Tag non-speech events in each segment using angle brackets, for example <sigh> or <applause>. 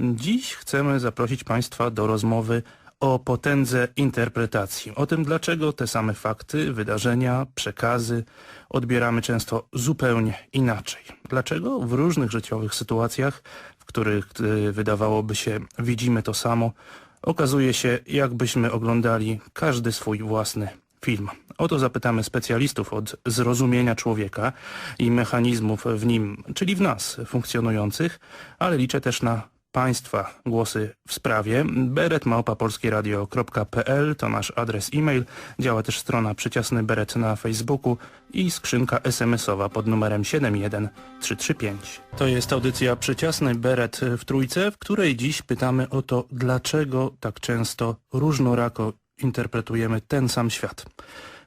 Dziś chcemy zaprosić Państwa do rozmowy o potędze interpretacji, o tym dlaczego te same fakty, wydarzenia, przekazy odbieramy często zupełnie inaczej. Dlaczego w różnych życiowych sytuacjach, w których y, wydawałoby się widzimy to samo, okazuje się jakbyśmy oglądali każdy swój własny film. O to zapytamy specjalistów od zrozumienia człowieka i mechanizmów w nim, czyli w nas funkcjonujących, ale liczę też na Państwa głosy w sprawie. beretmałpa.polskieradio.pl to nasz adres e-mail. Działa też strona Przyciasny Beret na Facebooku i skrzynka SMS-owa pod numerem 71335. To jest audycja Przyciasny Beret w Trójce, w której dziś pytamy o to, dlaczego tak często różnorako interpretujemy ten sam świat.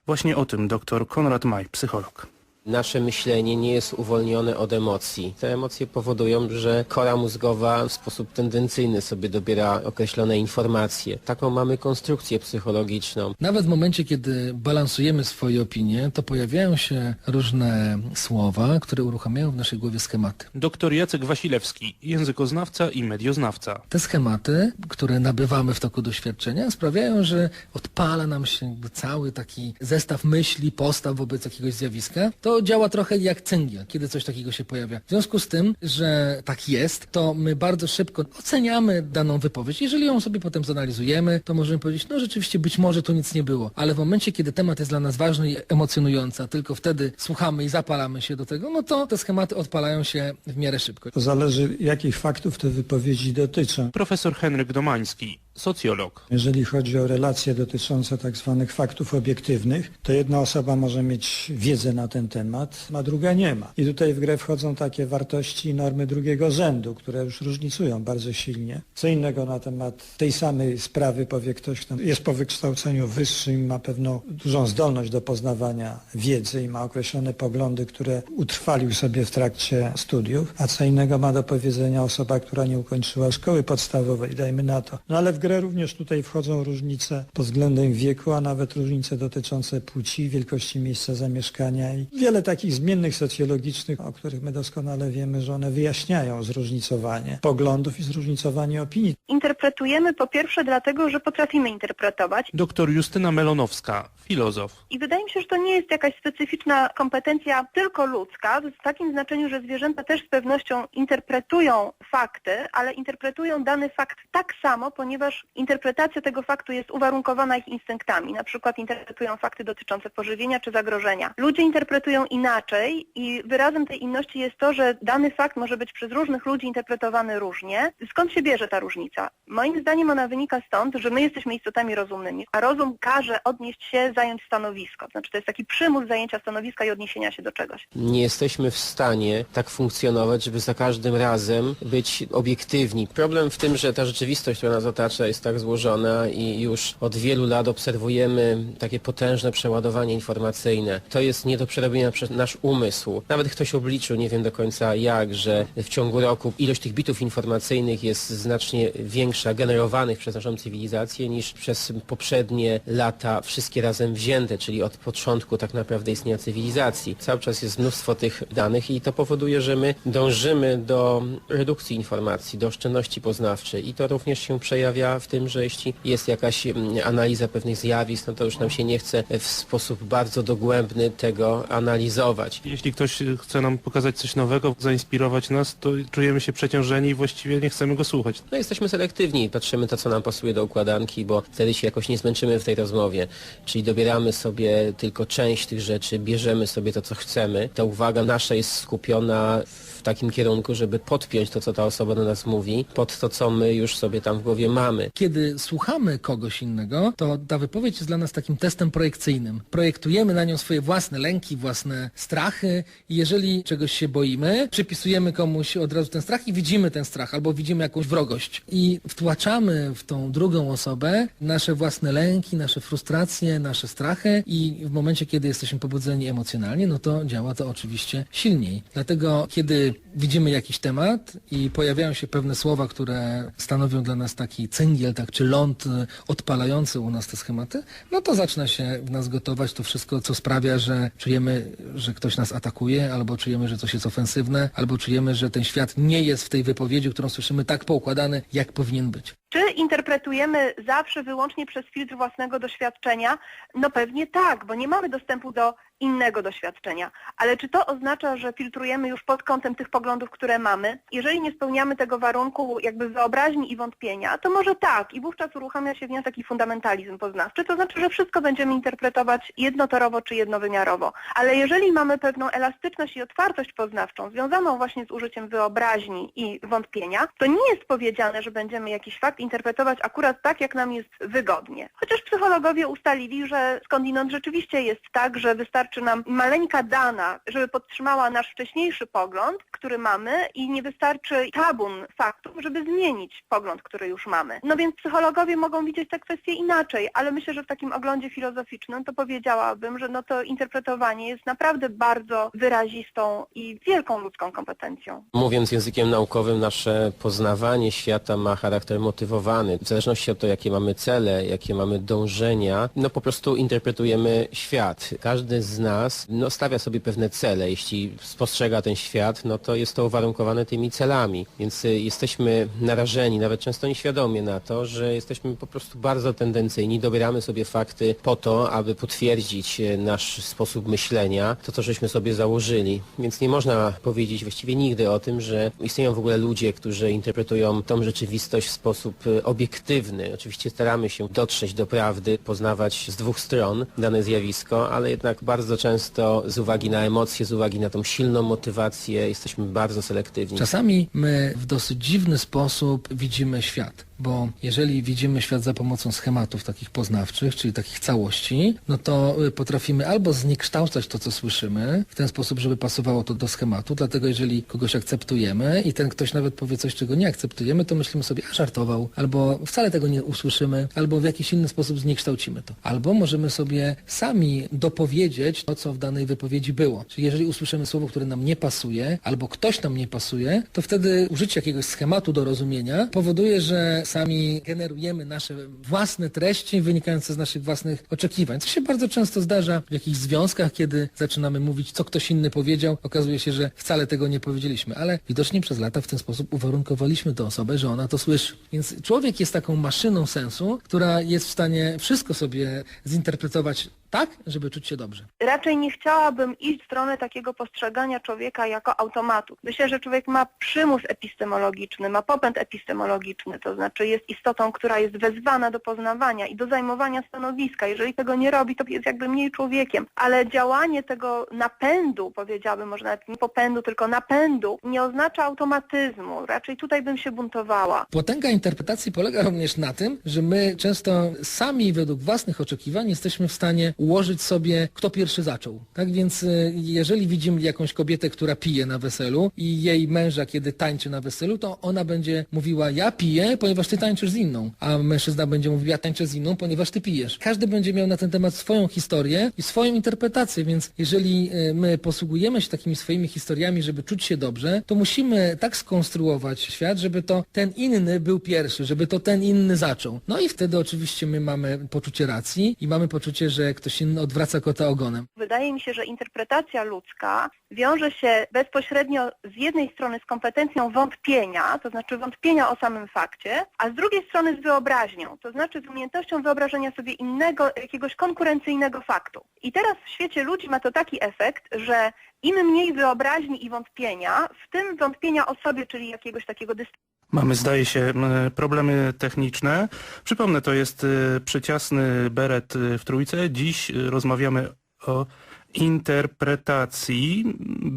Właśnie o tym dr Konrad Maj, psycholog. Nasze myślenie nie jest uwolnione od emocji. Te emocje powodują, że kora mózgowa w sposób tendencyjny sobie dobiera określone informacje. Taką mamy konstrukcję psychologiczną. Nawet w momencie, kiedy balansujemy swoje opinie, to pojawiają się różne słowa, które uruchamiają w naszej głowie schematy. Dr Jacek Wasilewski, językoznawca i medioznawca. Te schematy, które nabywamy w toku doświadczenia, sprawiają, że odpala nam się cały taki zestaw myśli, postaw wobec jakiegoś zjawiska. To działa trochę jak cyngiel, kiedy coś takiego się pojawia. W związku z tym, że tak jest, to my bardzo szybko oceniamy daną wypowiedź. Jeżeli ją sobie potem zanalizujemy, to możemy powiedzieć, no rzeczywiście być może tu nic nie było. Ale w momencie, kiedy temat jest dla nas ważny i emocjonujący, a tylko wtedy słuchamy i zapalamy się do tego, no to te schematy odpalają się w miarę szybko. To zależy, jakich faktów te wypowiedzi dotyczą. Profesor Henryk Domański, socjolog. Jeżeli chodzi o relacje dotyczące tak zwanych faktów obiektywnych, to jedna osoba może mieć wiedzę na ten temat, a druga nie ma. I tutaj w grę wchodzą takie wartości i normy drugiego rzędu, które już różnicują bardzo silnie. Co innego na temat tej samej sprawy powie ktoś, kto jest po wykształceniu wyższym, ma pewną dużą zdolność do poznawania wiedzy i ma określone poglądy, które utrwalił sobie w trakcie studiów, a co innego ma do powiedzenia osoba, która nie ukończyła szkoły podstawowej, dajmy na to. No ale w grę również tutaj wchodzą różnice pod względem wieku, a nawet różnice dotyczące płci, wielkości miejsca zamieszkania i wiele takich zmiennych socjologicznych, o których my doskonale wiemy, że one wyjaśniają zróżnicowanie poglądów i zróżnicowanie opinii. Interpretujemy po pierwsze dlatego, że potrafimy interpretować Dr Justyna Melonowska, filozof. i wydaje mi się, że to nie jest jakaś specyficzna kompetencja tylko ludzka, w takim znaczeniu, że zwierzęta też z pewnością interpretują fakty, ale interpretują dany fakt tak samo, ponieważ interpretacja tego faktu jest uwarunkowana ich instynktami. Na przykład interpretują fakty dotyczące pożywienia czy zagrożenia. Ludzie interpretują inaczej i wyrazem tej inności jest to, że dany fakt może być przez różnych ludzi interpretowany różnie. Skąd się bierze ta różnica? Moim zdaniem ona wynika stąd, że my jesteśmy istotami rozumnymi, a rozum każe odnieść się, zająć stanowisko. Znaczy to jest taki przymus zajęcia stanowiska i odniesienia się do czegoś. Nie jesteśmy w stanie tak funkcjonować, żeby za każdym razem być obiektywni. Problem w tym, że ta rzeczywistość, która nas otacza jest tak złożona i już od wielu lat obserwujemy takie potężne przeładowanie informacyjne. To jest nie do przerobienia przez nasz umysł. Nawet ktoś obliczył, nie wiem do końca jak, że w ciągu roku ilość tych bitów informacyjnych jest znacznie większa, generowanych przez naszą cywilizację, niż przez poprzednie lata wszystkie razem wzięte, czyli od początku tak naprawdę istnienia cywilizacji. Cały czas jest mnóstwo tych danych i to powoduje, że my dążymy do redukcji informacji, do oszczędności poznawczej i to również się przejawia w tym, że jeśli jest jakaś mm, analiza pewnych zjawisk, no to już nam się nie chce w sposób bardzo dogłębny tego analizować. Jeśli ktoś chce nam pokazać coś nowego, zainspirować nas, to czujemy się przeciążeni i właściwie nie chcemy go słuchać. No jesteśmy selektywni, patrzymy to, co nam pasuje do układanki, bo wtedy się jakoś nie zmęczymy w tej rozmowie. Czyli dobieramy sobie tylko część tych rzeczy, bierzemy sobie to, co chcemy. Ta uwaga nasza jest skupiona w takim kierunku, żeby podpiąć to, co ta osoba do nas mówi, pod to, co my już sobie tam w głowie mamy. Kiedy słuchamy kogoś innego, to ta wypowiedź jest dla nas takim testem projekcyjnym. Projektujemy na nią swoje własne lęki, własne strachy i jeżeli czegoś się boimy, przypisujemy komuś od razu ten strach i widzimy ten strach albo widzimy jakąś wrogość. I wtłaczamy w tą drugą osobę nasze własne lęki, nasze frustracje, nasze strachy i w momencie, kiedy jesteśmy pobudzeni emocjonalnie, no to działa to oczywiście silniej. Dlatego, kiedy widzimy jakiś temat i pojawiają się pewne słowa, które stanowią dla nas taki cyngiel, tak, czy ląd y, odpalający u nas te schematy, no to zaczyna się w nas gotować to wszystko, co sprawia, że czujemy, że ktoś nas atakuje, albo czujemy, że coś jest ofensywne, albo czujemy, że ten świat nie jest w tej wypowiedzi, którą słyszymy, tak poukładany, jak powinien być. Czy interpretujemy zawsze wyłącznie przez filtr własnego doświadczenia? No pewnie tak, bo nie mamy dostępu do innego doświadczenia. Ale czy to oznacza, że filtrujemy już pod kątem tych poglądów, które mamy? Jeżeli nie spełniamy tego warunku jakby wyobraźni i wątpienia, to może tak i wówczas uruchamia się w nią taki fundamentalizm poznawczy, to znaczy, że wszystko będziemy interpretować jednotorowo czy jednowymiarowo. Ale jeżeli mamy pewną elastyczność i otwartość poznawczą związaną właśnie z użyciem wyobraźni i wątpienia, to nie jest powiedziane, że będziemy jakiś fakt interpretować akurat tak, jak nam jest wygodnie. Chociaż psychologowie ustalili, że skądinąd rzeczywiście jest tak, że wystarczy nam maleńka dana, żeby podtrzymała nasz wcześniejszy pogląd, który mamy i nie wystarczy tabun faktów, żeby zmienić pogląd, który już mamy. No więc psychologowie mogą widzieć te kwestie inaczej, ale myślę, że w takim oglądzie filozoficznym to powiedziałabym, że no to interpretowanie jest naprawdę bardzo wyrazistą i wielką ludzką kompetencją. Mówiąc językiem naukowym, nasze poznawanie świata ma charakter motywowany. W zależności od tego, jakie mamy cele, jakie mamy dążenia, no po prostu interpretujemy świat. Każdy z nas no, stawia sobie pewne cele. Jeśli spostrzega ten świat, no to jest to uwarunkowane tymi celami. Więc y, jesteśmy narażeni, nawet często nieświadomie na to, że jesteśmy po prostu bardzo tendencyjni. Dobieramy sobie fakty po to, aby potwierdzić y, nasz sposób myślenia, to co żeśmy sobie założyli. Więc nie można powiedzieć właściwie nigdy o tym, że istnieją w ogóle ludzie, którzy interpretują tą rzeczywistość w sposób y, obiektywny. Oczywiście staramy się dotrzeć do prawdy, poznawać z dwóch stron dane zjawisko, ale jednak bardzo często z uwagi na emocje, z uwagi na tą silną motywację jesteśmy bardzo selektywni. Czasami my w dosyć dziwny sposób widzimy świat. Bo jeżeli widzimy świat za pomocą schematów takich poznawczych, czyli takich całości, no to y, potrafimy albo zniekształcać to, co słyszymy, w ten sposób, żeby pasowało to do schematu. Dlatego jeżeli kogoś akceptujemy i ten ktoś nawet powie coś, czego nie akceptujemy, to myślimy sobie, a żartował, albo wcale tego nie usłyszymy, albo w jakiś inny sposób zniekształcimy to. Albo możemy sobie sami dopowiedzieć to, co w danej wypowiedzi było. Czyli jeżeli usłyszymy słowo, które nam nie pasuje, albo ktoś nam nie pasuje, to wtedy użycie jakiegoś schematu do rozumienia powoduje, że sami generujemy nasze własne treści wynikające z naszych własnych oczekiwań. Co się bardzo często zdarza w jakichś związkach, kiedy zaczynamy mówić, co ktoś inny powiedział, okazuje się, że wcale tego nie powiedzieliśmy, ale widocznie przez lata w ten sposób uwarunkowaliśmy tę osobę, że ona to słyszy. Więc człowiek jest taką maszyną sensu, która jest w stanie wszystko sobie zinterpretować tak, żeby czuć się dobrze. Raczej nie chciałabym iść w stronę takiego postrzegania człowieka jako automatu. Myślę, że człowiek ma przymus epistemologiczny, ma popęd epistemologiczny, to znaczy jest istotą, która jest wezwana do poznawania i do zajmowania stanowiska. Jeżeli tego nie robi, to jest jakby mniej człowiekiem. Ale działanie tego napędu, powiedziałabym, może nawet nie popędu, tylko napędu, nie oznacza automatyzmu. Raczej tutaj bym się buntowała. Potęga interpretacji polega również na tym, że my często sami według własnych oczekiwań jesteśmy w stanie ułożyć sobie, kto pierwszy zaczął. Tak więc y, jeżeli widzimy jakąś kobietę, która pije na weselu i jej męża, kiedy tańczy na weselu, to ona będzie mówiła, ja piję, ponieważ ty tańczysz z inną, a mężczyzna będzie mówił, ja tańczę z inną, ponieważ ty pijesz. Każdy będzie miał na ten temat swoją historię i swoją interpretację, więc jeżeli y, my posługujemy się takimi swoimi historiami, żeby czuć się dobrze, to musimy tak skonstruować świat, żeby to ten inny był pierwszy, żeby to ten inny zaczął. No i wtedy oczywiście my mamy poczucie racji i mamy poczucie, że ktoś inny odwraca kota ogonem. Wydaje mi się, że interpretacja ludzka wiąże się bezpośrednio z jednej strony z kompetencją wątpienia, to znaczy wątpienia o samym fakcie, a z drugiej strony z wyobraźnią, to znaczy z umiejętnością wyobrażenia sobie innego, jakiegoś konkurencyjnego faktu. I teraz w świecie ludzi ma to taki efekt, że im mniej wyobraźni i wątpienia, w tym wątpienia o sobie, czyli jakiegoś takiego dystansu, Mamy, zdaje się, problemy techniczne. Przypomnę, to jest y, przyciasny beret y, w trójce. Dziś rozmawiamy o interpretacji.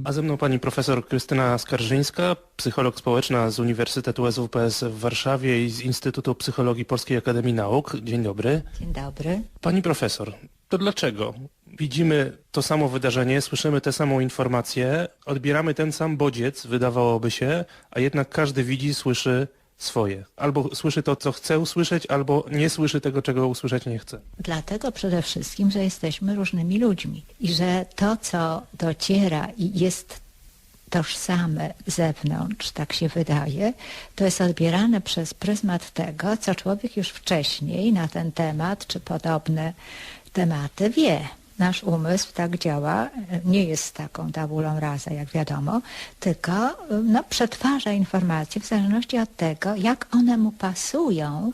A ze mną pani profesor Krystyna Skarżyńska, psycholog społeczna z Uniwersytetu SWPS w Warszawie i z Instytutu Psychologii Polskiej Akademii Nauk. Dzień dobry. Dzień dobry. Pani profesor, to dlaczego widzimy to samo wydarzenie, słyszymy tę samą informację, odbieramy ten sam bodziec, wydawałoby się, a jednak każdy widzi, słyszy swoje. Albo słyszy to, co chce usłyszeć, albo nie słyszy tego, czego usłyszeć nie chce. Dlatego przede wszystkim, że jesteśmy różnymi ludźmi i że to, co dociera i jest tożsame zewnątrz, tak się wydaje, to jest odbierane przez pryzmat tego, co człowiek już wcześniej na ten temat czy podobne tematy wie. Nasz umysł tak działa, nie jest taką tabulą rasa, jak wiadomo, tylko no, przetwarza informacje w zależności od tego, jak one mu pasują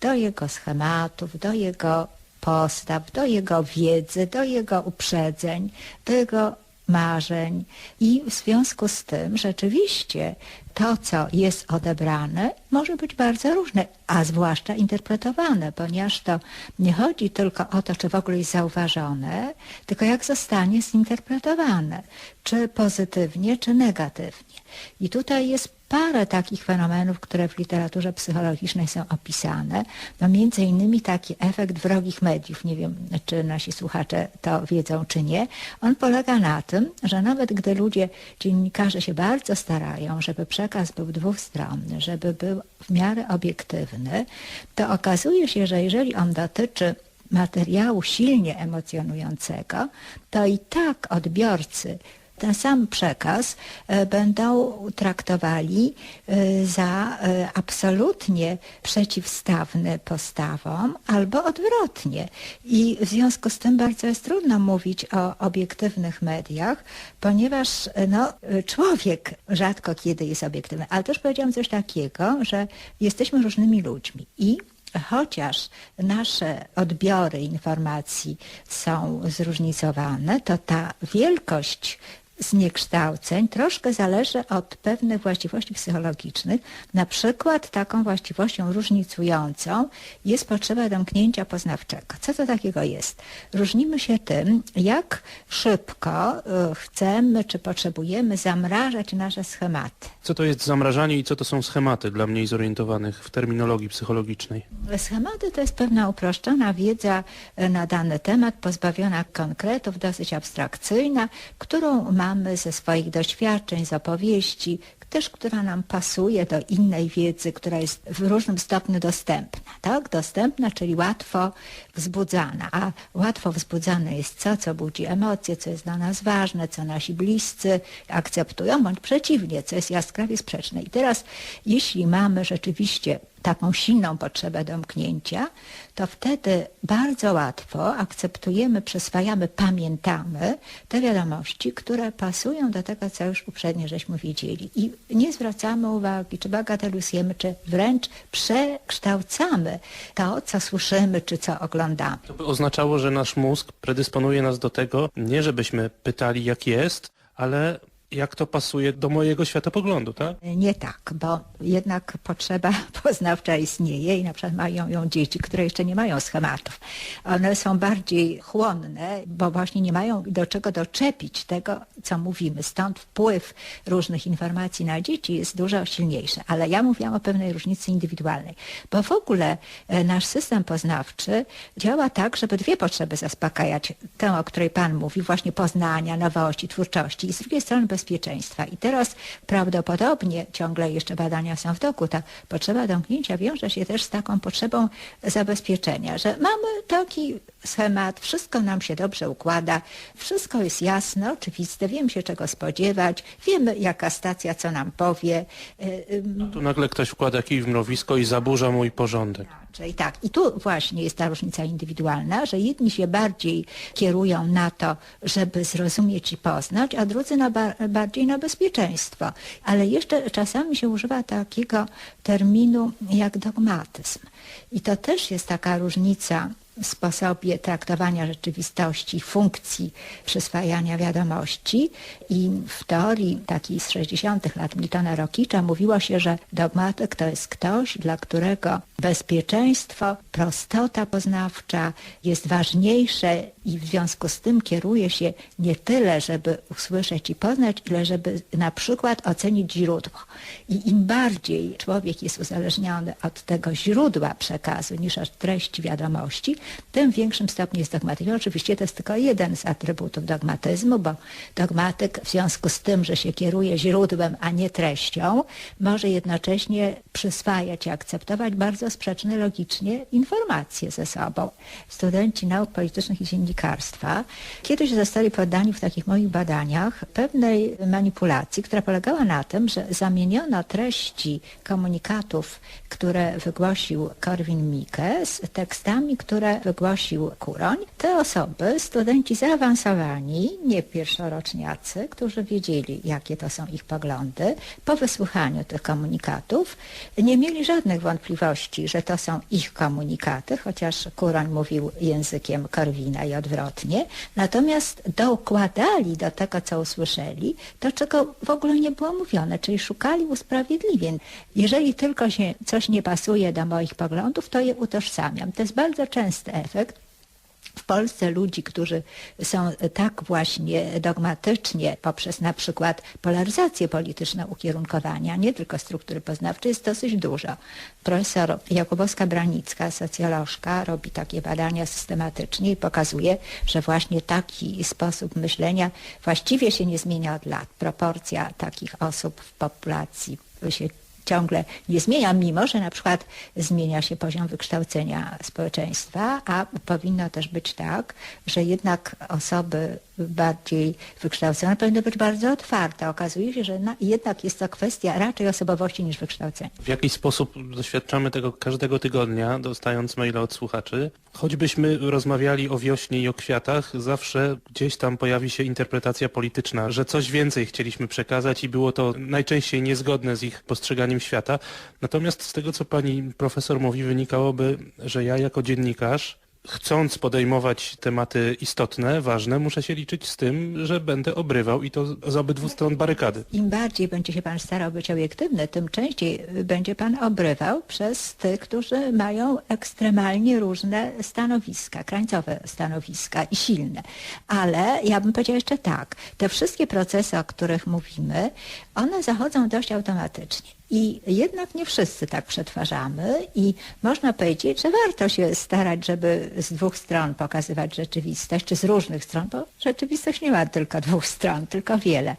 do jego schematów, do jego postaw, do jego wiedzy, do jego uprzedzeń, do jego marzeń. I w związku z tym rzeczywiście to, co jest odebrane, może być bardzo różne, a zwłaszcza interpretowane, ponieważ to nie chodzi tylko o to, czy w ogóle jest zauważone, tylko jak zostanie zinterpretowane, czy pozytywnie, czy negatywnie. I tutaj jest parę takich fenomenów, które w literaturze psychologicznej są opisane. No między innymi taki efekt wrogich mediów. Nie wiem, czy nasi słuchacze to wiedzą, czy nie. On polega na tym, że nawet gdy ludzie, dziennikarze się bardzo starają, żeby przekaz był dwustronny, żeby był w miarę obiektywny, to okazuje się, że jeżeli on dotyczy materiału silnie emocjonującego, to i tak odbiorcy ten sam przekaz e, będą traktowali e, za e, absolutnie przeciwstawny postawom albo odwrotnie. I w związku z tym bardzo jest trudno mówić o obiektywnych mediach, ponieważ no, człowiek rzadko kiedy jest obiektywny. Ale też powiedziałam coś takiego, że jesteśmy różnymi ludźmi i chociaż nasze odbiory informacji są zróżnicowane, to ta wielkość zniekształceń troszkę zależy od pewnych właściwości psychologicznych. Na przykład taką właściwością różnicującą jest potrzeba domknięcia poznawczego. Co to takiego jest? Różnimy się tym, jak szybko y, chcemy czy potrzebujemy zamrażać nasze schematy. Co to jest zamrażanie i co to są schematy dla mniej zorientowanych w terminologii psychologicznej? Schematy to jest pewna uproszczona wiedza e, na dany temat, pozbawiona konkretów, dosyć abstrakcyjna, którą mamy ze swoich doświadczeń, z opowieści, też która nam pasuje do innej wiedzy, która jest w różnym stopniu dostępna. Tak? Dostępna, czyli łatwo wzbudzana. A łatwo wzbudzane jest co, co budzi emocje, co jest dla nas ważne, co nasi bliscy akceptują, bądź przeciwnie, co jest jaskrawie sprzeczne. I teraz, jeśli mamy rzeczywiście taką silną potrzebę domknięcia, to wtedy bardzo łatwo akceptujemy, przyswajamy, pamiętamy te wiadomości, które pasują do tego, co już uprzednio żeśmy wiedzieli. I nie zwracamy uwagi, czy bagatelizujemy, czy wręcz przekształcamy to, co słyszymy, czy co oglądamy. To by oznaczało, że nasz mózg predysponuje nas do tego, nie żebyśmy pytali jak jest, ale jak to pasuje do mojego światopoglądu, tak? Nie tak, bo jednak potrzeba <laughs> poznawcza istnieje i na przykład mają ją dzieci, które jeszcze nie mają schematów. One są bardziej chłonne, bo właśnie nie mają do czego doczepić tego, co mówimy. Stąd wpływ różnych informacji na dzieci jest dużo silniejszy. Ale ja mówiłam o pewnej różnicy indywidualnej, bo w ogóle e, nasz system poznawczy działa tak, żeby dwie potrzeby zaspokajać. Tę, o której Pan mówi, właśnie poznania, nowości, twórczości i z drugiej strony bezpieczeństwa. I teraz prawdopodobnie, ciągle jeszcze badania są w toku, ta potrzeba domknięcia wiąże się też z taką potrzebą zabezpieczenia, że mamy taki schemat, wszystko nam się dobrze układa, wszystko jest jasne, oczywiste, wiemy się czego spodziewać, wiemy jaka stacja co nam powie. Y, Tu nagle ktoś wkłada kij w mrowisko i zaburza mój porządek. Czyli tak, i tu właśnie jest ta różnica indywidualna, że jedni się bardziej kierują na to, żeby zrozumieć i poznać, a drudzy na ba bardziej na bezpieczeństwo. Ale jeszcze czasami się używa takiego terminu jak dogmatyzm. I to też jest taka różnica w sposobie traktowania rzeczywistości, funkcji przyswajania wiadomości i w teorii takiej z 60. lat Miltona Rokicza mówiło się, że dogmatyk to jest ktoś, dla którego bezpieczeństwo, prostota poznawcza jest ważniejsze i w związku z tym kieruje się nie tyle, żeby usłyszeć i poznać, ile żeby na przykład ocenić źródło. I im bardziej człowiek jest uzależniony od tego źródła przekazu niż od treści wiadomości, tym większym stopniu jest dogmatyzm. Oczywiście to jest tylko jeden z atrybutów dogmatyzmu, bo dogmatyk w związku z tym, że się kieruje źródłem, a nie treścią, może jednocześnie przyswajać i akceptować bardzo sprzeczne logicznie informacje ze sobą. Studenci nauk politycznych i dziennikarstwa kiedyś zostali poddani w takich moich badaniach pewnej manipulacji, która polegała na tym, że zamieniono treści komunikatów, które wygłosił Korwin-Mikke z tekstami, które wygłosił Kuroń. Te osoby, studenci zaawansowani, nie pierwszoroczniacy, którzy wiedzieli, jakie to są ich poglądy, po wysłuchaniu tych komunikatów nie mieli żadnych wątpliwości, że to są ich komunikaty, chociaż Kuroń mówił językiem Korwina i odwrotnie. Natomiast dokładali do tego, co usłyszeli, to czego w ogóle nie było mówione, czyli szukali usprawiedliwień. Jeżeli tylko się coś nie pasuje do moich poglądów, to je utożsamiam. To jest bardzo częsty efekt. W Polsce ludzi, którzy są tak właśnie dogmatycznie poprzez na przykład polaryzację polityczną ukierunkowania, nie tylko struktury poznawcze, jest dosyć dużo. Profesor Jakubowska-Branicka, socjolożka, robi takie badania systematycznie i pokazuje, że właśnie taki sposób myślenia właściwie się nie zmienia od lat. Proporcja takich osób w populacji się ciągle nie zmienia, mimo że na przykład zmienia się poziom wykształcenia społeczeństwa, a powinno też być tak, że jednak osoby bardziej wykształcone powinny być bardzo otwarte. Okazuje się, że na, jednak jest to kwestia raczej osobowości niż wykształcenia. W jakiś sposób doświadczamy tego każdego tygodnia, dostając maile od słuchaczy. Choćbyśmy rozmawiali o wiośnie i o kwiatach, zawsze gdzieś tam pojawi się interpretacja polityczna, że coś więcej chcieliśmy przekazać i było to najczęściej niezgodne z ich postrzeganiem świata. Natomiast z tego, co pani profesor mówi, wynikałoby, że ja jako dziennikarz chcąc podejmować tematy istotne, ważne, muszę się liczyć z tym, że będę obrywał i to z obydwu stron barykady. Im bardziej będzie się pan starał być obiektywny, tym częściej będzie pan obrywał przez tych, którzy mają ekstremalnie różne stanowiska, krańcowe stanowiska i silne. Ale ja bym powiedziała jeszcze tak, te wszystkie procesy, o których mówimy, one zachodzą dość automatycznie. I jednak nie wszyscy tak przetwarzamy i można powiedzieć, że warto się starać, żeby z dwóch stron pokazywać rzeczywistość, czy z różnych stron, bo rzeczywistość nie ma tylko dwóch stron, tylko wiele.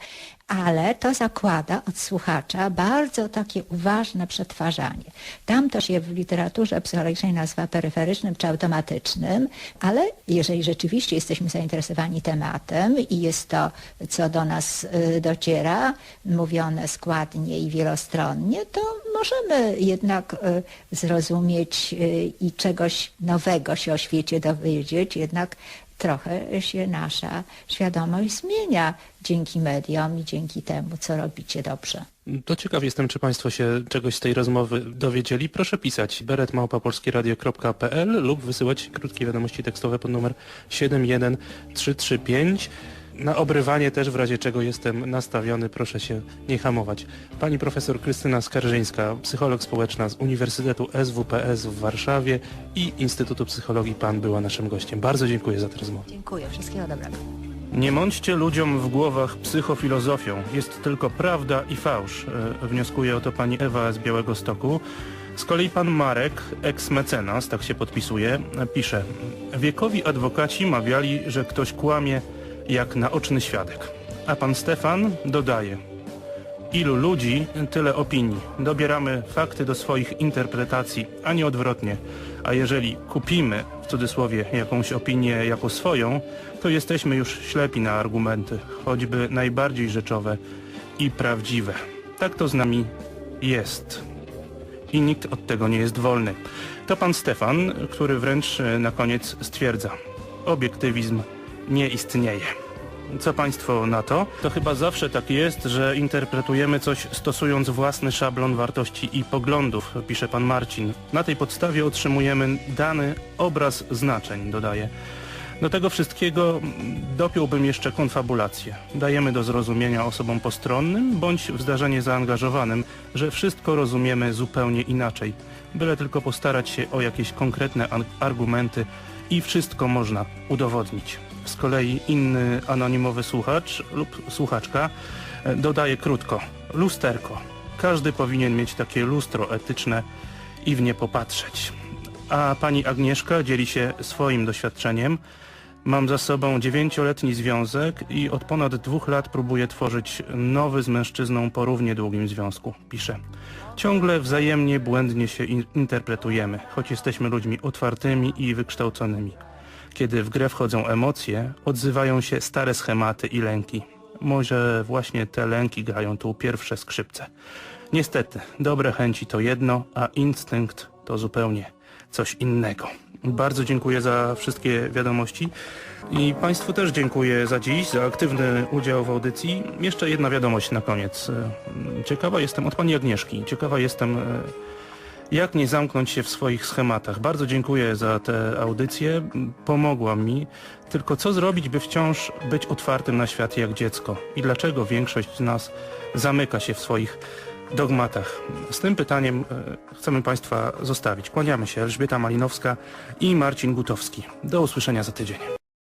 Ale to zakłada od słuchacza bardzo takie uważne przetwarzanie. Tam to się w literaturze psychologicznej nazywa peryferycznym czy automatycznym, ale jeżeli rzeczywiście jesteśmy zainteresowani tematem i jest to, co do nas y, dociera, mówione składnie i wielostronnie, to możemy jednak y, zrozumieć y, i czegoś nowego się o świecie dowiedzieć, jednak trochę się nasza świadomość zmienia dzięki mediom i dzięki temu, co robicie dobrze. To ciekaw jestem, czy Państwo się czegoś z tej rozmowy dowiedzieli. Proszę pisać beretmałpapolskieradio.pl lub wysyłać krótkie wiadomości tekstowe pod numer 71335. Na obrywanie też w razie czego jestem nastawiony, proszę się nie hamować. Pani profesor Krystyna Skarżyńska, psycholog społeczna z Uniwersytetu SWPS w Warszawie i Instytutu Psychologii PAN była naszym gościem. Bardzo dziękuję za tę rozmowę. Dziękuję. Wszystkiego dobrego. Nie mądźcie ludziom w głowach psychofilozofią. Jest tylko prawda i fałsz, e, wnioskuje o to pani Ewa z Białego Stoku. Z kolei pan Marek, eks-mecenas, tak się podpisuje, e, pisze Wiekowi adwokaci mawiali, że ktoś kłamie jak naoczny świadek. A pan Stefan dodaje Ilu ludzi, tyle opinii. Dobieramy fakty do swoich interpretacji, a nie odwrotnie. A jeżeli kupimy, w cudzysłowie, jakąś opinię jako swoją, to jesteśmy już ślepi na argumenty, choćby najbardziej rzeczowe i prawdziwe. Tak to z nami jest. I nikt od tego nie jest wolny. To pan Stefan, który wręcz na koniec stwierdza. Obiektywizm nie istnieje. Co Państwo na to? To chyba zawsze tak jest, że interpretujemy coś stosując własny szablon wartości i poglądów, pisze pan Marcin. Na tej podstawie otrzymujemy dany obraz znaczeń, dodaje. Do tego wszystkiego dopiąłbym jeszcze konfabulację. Dajemy do zrozumienia osobom postronnym bądź w zdarzenie zaangażowanym, że wszystko rozumiemy zupełnie inaczej. Byle tylko postarać się o jakieś konkretne argumenty i wszystko można udowodnić. Z kolei inny anonimowy słuchacz lub słuchaczka e, dodaje krótko. Lusterko. Każdy powinien mieć takie lustro etyczne i w nie popatrzeć. a pani Agnieszka dzieli się swoim doświadczeniem. Mam za sobą dziewięcioletni związek i od ponad dwóch lat próbuję tworzyć nowy z mężczyzną po równie długim związku, pisze. Ciągle wzajemnie błędnie się in- interpretujemy, choć jesteśmy ludźmi otwartymi i wykształconymi. Kiedy w grę wchodzą emocje, odzywają się stare schematy i lęki. Może właśnie te lęki grają tu pierwsze skrzypce. Niestety, dobre chęci to jedno, a instynkt to zupełnie coś innego. Bardzo dziękuję za wszystkie wiadomości i Państwu też dziękuję za dziś, za aktywny udział w audycji. Jeszcze jedna wiadomość na koniec. Ciekawa jestem od Pani Agnieszki, ciekawa jestem e, jak nie zamknąć się w swoich schematach. Bardzo dziękuję za tę audycję, pomogła mi. Tylko co zrobić, by wciąż być otwartym na świat jak dziecko? I dlaczego większość nas zamyka się w swoich dogmatach? Z tym pytaniem e, chcemy Państwa zostawić. Kłaniamy się. Elżbieta Malinowska i Marcin Gutowski. Do usłyszenia za tydzień.